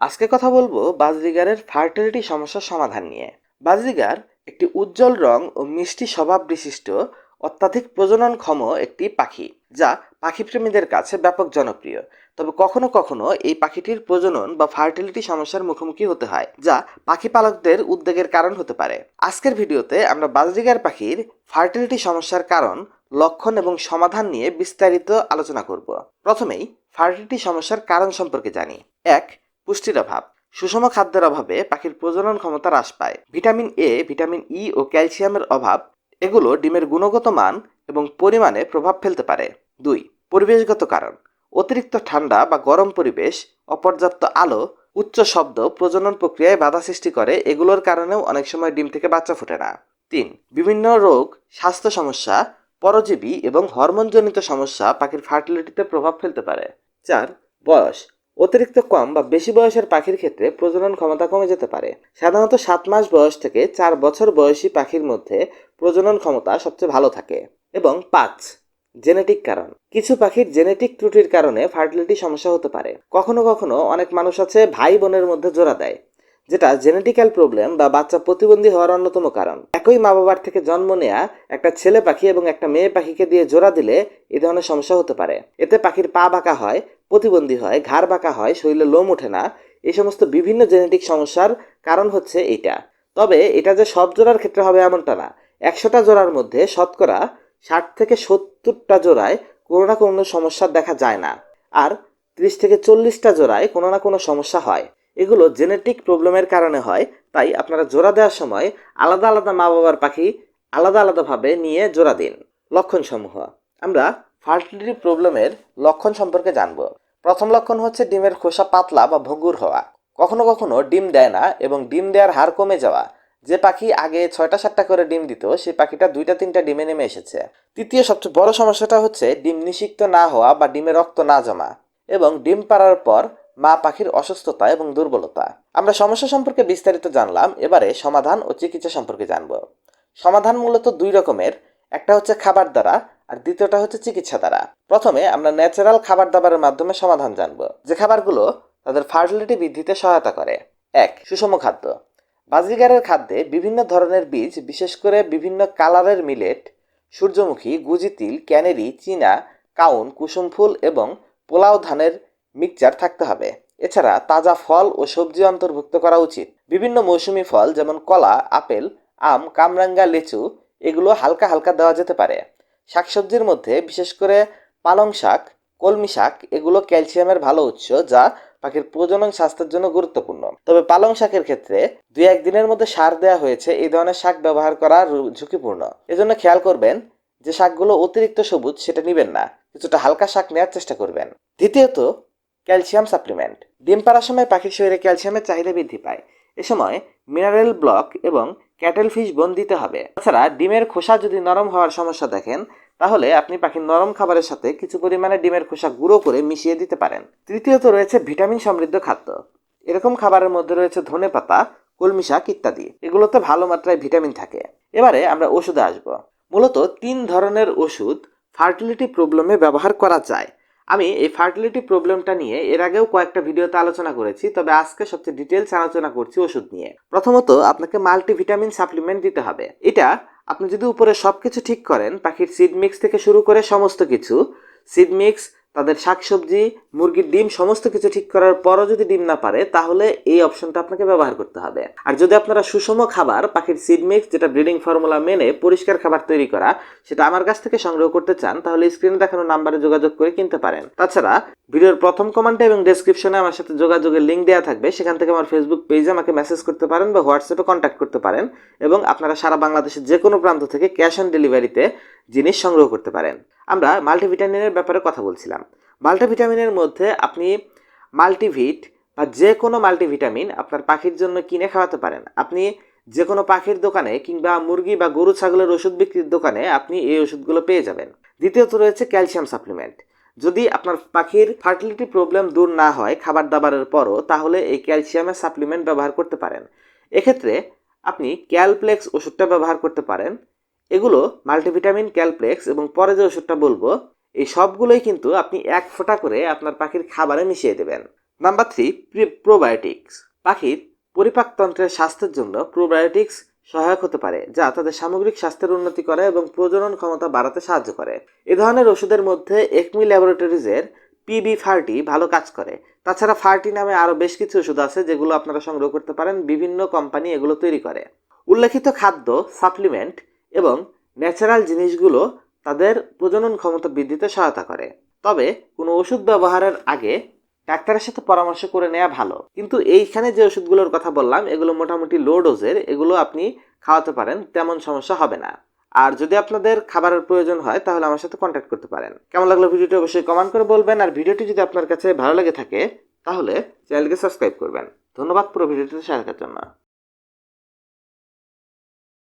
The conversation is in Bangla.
আজকে কথা বলব বাজরিগারের ফার্টিলিটি সমস্যার সমাধান নিয়ে। বাজরিগার একটি উজ্জ্বল রং ও মিষ্টি স্বভাব বিশিষ্ট, অত্যাধিক প্রজননক্ষম একটি পাখি, যা পাখিপ্রেমীদের কাছে ব্যাপক জনপ্রিয়। তবে কখনো কখনো এই পাখিটির প্রজনন বা ফার্টিলিটি সমস্যার মুখোমুখি হতে হয়, যা পাখি পালকদের উদ্বেগের কারণ হতে পারে। আজকের ভিডিওতে আমরা বাজরিগার পাখির ফার্টিলিটি সমস্যার কারণ, লক্ষণ এবং সমাধান নিয়ে বিস্তারিত আলোচনা করব। প্রথমেই ফার্টিলিটি সমস্যার কারণ সম্পর্কে জানি। এক পুষ্টির অভাব। সুষম খাদ্যের অভাবে পাখির প্রজনন ক্ষমতা হ্রাস পায়। ভিটামিন এ ভিটামিন ই ও ক্যালসিয়ামের অভাব, এগুলো ডিমের গুণগত মান এবং পরিমাণে প্রভাব ফেলতে পারে। দুই, পরিবেশগত কারণ। অতিরিক্ত ঠান্ডা বা গরম পরিবেশ, অপর্যাপ্ত আলো, উচ্চ শব্দ, প্রজনন প্রক্রিয়ায় বাধা সৃষ্টি করে, এগুলোর কারণেও অনেক সময় ডিম থেকে বাচ্চা ফোটে না। তিন, বিভিন্ন রোগ, স্বাস্থ্য সমস্যা, পরজীবী এবং হরমোনজনিত সমস্যা পাখির ফার্টিলিটিতে প্রভাব ফেলতে পারে। চার, বয়স। অতিরিক্ত কম বা বেশি বয়সের পাখির ক্ষেত্রে প্রজনন ক্ষমতা কমে যেতে পারে। সাধারণত সাত মাস বয়স থেকে চার বছর বয়সী পাখির মধ্যে প্রজনন ক্ষমতা সবচেয়ে ভালো থাকে এবং পাঁচ, জেনেটিক কারণ। কিছু পাখির জেনেটিক ত্রুটির কারণে ফার্টিলিটি সমস্যা হতে পারে। কখনো কখনো অনেক মানুষ আছে ভাই বোনের মধ্যে জোড়া দেয়, যেটা জেনেটিক্যাল প্রবলেম বা বাচ্চা প্রতিবন্ধী হওয়ার অন্যতম কারণ। একই মা বাবার থেকে জন্ম নেয়া একটা ছেলে পাখি এবং একটা মেয়ে পাখিকে দিয়ে জোড়া দিলে এ ধরনের সমস্যা হতে পারে। এতে পাখির পা বাঁকা হয় প্রতিবন্ধী হয়, ঘাড় বাঁকা হয়, শরীরে লোম ওঠে না এই সমস্ত বিভিন্ন জেনেটিক সমস্যার কারণ হচ্ছে এইটা। তবে এটা যে সব জোড়ার ক্ষেত্রে হবে এমনটা না। একশোটা জোড়ার মধ্যে শতকরা ষাট থেকে সত্তরটা জোড়ায় কোনো না কোনো সমস্যা দেখা যায় না, আর ত্রিশ থেকে চল্লিশটা জোড়ায় কোনো না কোনো সমস্যা হয়। এগুলো জেনেটিক প্রবলেমের কারণে হয়, তাই আপনারা জোড়া দেওয়ার সময় আলাদা আলাদা মা বাবার পাখি আলাদা আলাদাভাবে নিয়ে জোড়া দিন। লক্ষণসমূহ। আমরা ফার্টিলিটি প্রবলেমের লক্ষণ সম্পর্কে জানব। প্রথম লক্ষণ হচ্ছে ডিমের খোসা পাতলা বা ভঙ্গুর হওয়া। কখনো কখনো ডিম দেয় না এবং ডিম দেওয়ার হার কমে যাওয়া। যে পাখি আগে ছয়টা সাতটা করে ডিম দিত সেই পাখিটা দুইটা তিনটা ডিমে নেমে এসেছে। তৃতীয় সবচেয়ে বড় সমস্যাটা হচ্ছে ডিম নিষিক্ত না হওয়া বা ডিমে রক্ত না জমা এবং ডিম পাড়ার পর মা পাখির অসুস্থতা এবং দুর্বলতা। আমরা সমস্যা সম্পর্কে বিস্তারিত জানলাম, এবারে সমাধান ও চিকিৎসা সম্পর্কে জানব। সমাধান মূলত দুই রকমের। একটা হচ্ছে খাবার দ্বারা আর দ্বিতীয়টা হচ্ছে চিকিৎসা দ্বারা। প্রথমে আমরা ন্যাচারাল খাবার দাবারের মাধ্যমে সমাধান জানব। যে খাবারগুলো তাদের ফার্টিলিটি বৃদ্ধিতে সহায়তা করে। এক, সুষম খাদ্য। বাজরিগারের খাদ্যে বিভিন্ন ধরনের বীজ, বিশেষ করে বিভিন্ন কালারের মিলেট সূর্যমুখী, গুজি তিল, ক্যানেরি, চীনা, কাউন, কুসুম ফুল এবং পোলাও ধানের মিক্সচার থাকতে হবে। এছাড়া তাজা ফল ও সবজি অন্তর্ভুক্ত করা উচিত। বিভিন্ন মৌসুমি ফল যেমন কলা, আপেল, আম, কামরাঙ্গা, লিচু, এগুলো হালকা হালকা দেওয়া যেতে পারে। শাকসবজির মধ্যে বিশেষ করে পালং শাক, কলমি শাক, এগুলো ক্যালসিয়ামের ভালো উৎস যা পাখির প্রজনন স্বাস্থ্যের জন্য গুরুত্বপূর্ণ। তবে পালং শাকের ক্ষেত্রে দুই একদিনের মধ্যে সার দেওয়া হয়েছে, এই ধরনের শাক ব্যবহার করা ঝুঁকিপূর্ণ। এজন্য খেয়াল করবেন যে শাকগুলো অতিরিক্ত সবুজ, সেটা নেবেন না, কিছুটা হালকা শাক নেওয়ার চেষ্টা করবেন। দ্বিতীয়ত, ক্যালসিয়াম সাপ্লিমেন্ট। ডিম পাড়ার সময় পাখির শরীরে ক্যালসিয়ামের চাহিদা বৃদ্ধি পায়। এ সময় মিনারেল ব্লক এবং ক্যাটেল ফিশ বোন দিতে হবে। তাছাড়া ডিমের খোসা যদি নরম হওয়ার সমস্যা দেখেন, তাহলে আপনি পাখির নরম খাবারের সাথে কিছু পরিমাণে ডিমের খোসা গুঁড়ো করে মিশিয়ে দিতে পারেন। তৃতীয়ত রয়েছে ভিটামিন সমৃদ্ধ খাদ্য। এরকম খাবারের মধ্যে রয়েছে ধনে পাতা, কলমি শাক ইত্যাদি। এগুলোতে ভালো মাত্রায় ভিটামিন থাকে। এবারে আমরা ওষুধে আসব। মূলত তিন ধরনের ওষুধ ফার্টিলিটি প্রবলেমে ব্যবহার করা যায়। আমি এই ফার্টিলিটি প্রবলেমটা নিয়ে এর আগেও কয়েকটা ভিডিওতে আলোচনা করেছি, তবে আজকে সবচেয়ে ডিটেলস আলোচনা করছি ওষুধ নিয়ে। প্রথমত, আপনাকে মাল্টিভিটামিন সাপ্লিমেন্ট দিতে হবে। এটা আপনি যদি উপরে সব কিছু ঠিক করেন, পাখির সিড মিক্স থেকে শুরু করে সমস্ত কিছু সিড মিক্স তাদের শাকসবজি, মুরগির ডিম, সমস্ত কিছু ঠিক করার পরও যদি ডিম না পারে, তাহলে এই অপশনটা আপনাকে ব্যবহার করতে হবে। আর যদি আপনারা সুষম খাবার, পাখির সিড মিক্স যেটা ব্রিডিং ফর্মুলা মেনে পরিষ্কার খাবার তৈরি করা, সেটা আমার কাছ থেকে সংগ্রহ করতে চান, তাহলে স্ক্রিনে দেখানো নাম্বারে যোগাযোগ করে কিনতে পারেন। তাছাড়া, ভিডিওর প্রথম কমেন্টে এবং ডেসক্রিপশনে আমার সাথে যোগাযোগের লিঙ্ক দেওয়া থাকবে, সেখান থেকে আমার ফেসবুক পেজে আমাকে মেসেজ করতে পারেন বা হোয়াটসঅ্যাপে কন্ট্যাক্ট করতে পারেন এবং আপনারা সারা বাংলাদেশের যে কোনো প্রান্ত থেকে ক্যাশ অন ডেলিভারিতে জিনিস সংগ্রহ করতে পারেন। আমরা মাল্টিভিটামিনের ব্যাপারে কথা বলছিলাম। মাল্টিভিটামিনের মধ্যে আপনি মাল্টিভিট বা যে কোনো মাল্টিভিটামিন আপনার পাখির জন্য কিনে খাওয়াতে পারেন। আপনি যে কোনো পাখির দোকানে কিংবা মুরগি বা গরু, ছাগলের ওষুধ বিক্রির দোকানে আপনি এই ওষুধগুলো পেয়ে যাবেন। দ্বিতীয়ত রয়েছে ক্যালসিয়াম সাপ্লিমেন্ট যদি আপনার পাখির ফার্টিলিটি প্রবলেম দূর না হয় খাবার দাবারের পরও, তাহলে এই ক্যালসিয়ামের সাপ্লিমেন্ট ব্যবহার করতে পারেন। এক্ষেত্রে আপনি ক্যালপ্লেক্স ওষুধটা ব্যবহার করতে পারেন। এগুলো মাল্টিভিটামিন, ক্যালপ্লেক্স এবং পরে যে ওষুধটা বলব, এই সবগুলোই কিন্তু আপনি এক ফোঁটা করে আপনার পাখির খাবারে মিশিয়ে দেবেন। নাম্বার থ্রি প্রোবায়োটিক্স পাখির পরিপাকতন্ত্রের স্বাস্থ্যের জন্য প্রোবায়োটিক্স সহায়ক হতে পারে, যা তাদের সামগ্রিক স্বাস্থ্যের উন্নতি করে এবং প্রজনন ক্ষমতা বাড়াতে সাহায্য করে। এ ধরনের ওষুধের মধ্যে একমি ল্যাবরেটরিজের পিবি ফার্টি ভালো কাজ করে। তাছাড়া ফার্টি নামে আরও বেশ কিছু ওষুধ আছে যেগুলো আপনারা সংগ্রহ করতে পারেন বিভিন্ন কোম্পানি এগুলো তৈরি করে। উল্লেখিত খাদ্য, সাপ্লিমেন্ট এবং ন্যাচারাল জিনিসগুলো তাদের প্রজনন ক্ষমতা বৃদ্ধিতে সহায়তা করে। তবে কোনো ওষুধ ব্যবহারের আগে ডাক্তারের সাথে পরামর্শ করে নেওয়া ভালো। কিন্তু এইখানে যে ওষুধগুলোর কথা বললাম, এগুলো মোটামুটি লো ডোজের এগুলো আপনি খাওয়াতে পারেন, তেমন সমস্যা হবে না। আর যদি আপনাদের খাবারের প্রয়োজন হয়, তাহলে আমার সাথে কন্ট্যাক্ট করতে পারেন। কেমন লাগল ভিডিওটি অবশ্যই কমেন্ট করে বলবেন, আর ভিডিওটি যদি আপনার কাছে ভালো লেগে থাকে, তাহলে চ্যানেলকে সাবস্ক্রাইব করবেন। ধন্যবাদ পুরো ভিডিওটিতে শেয়ার করার জন্য।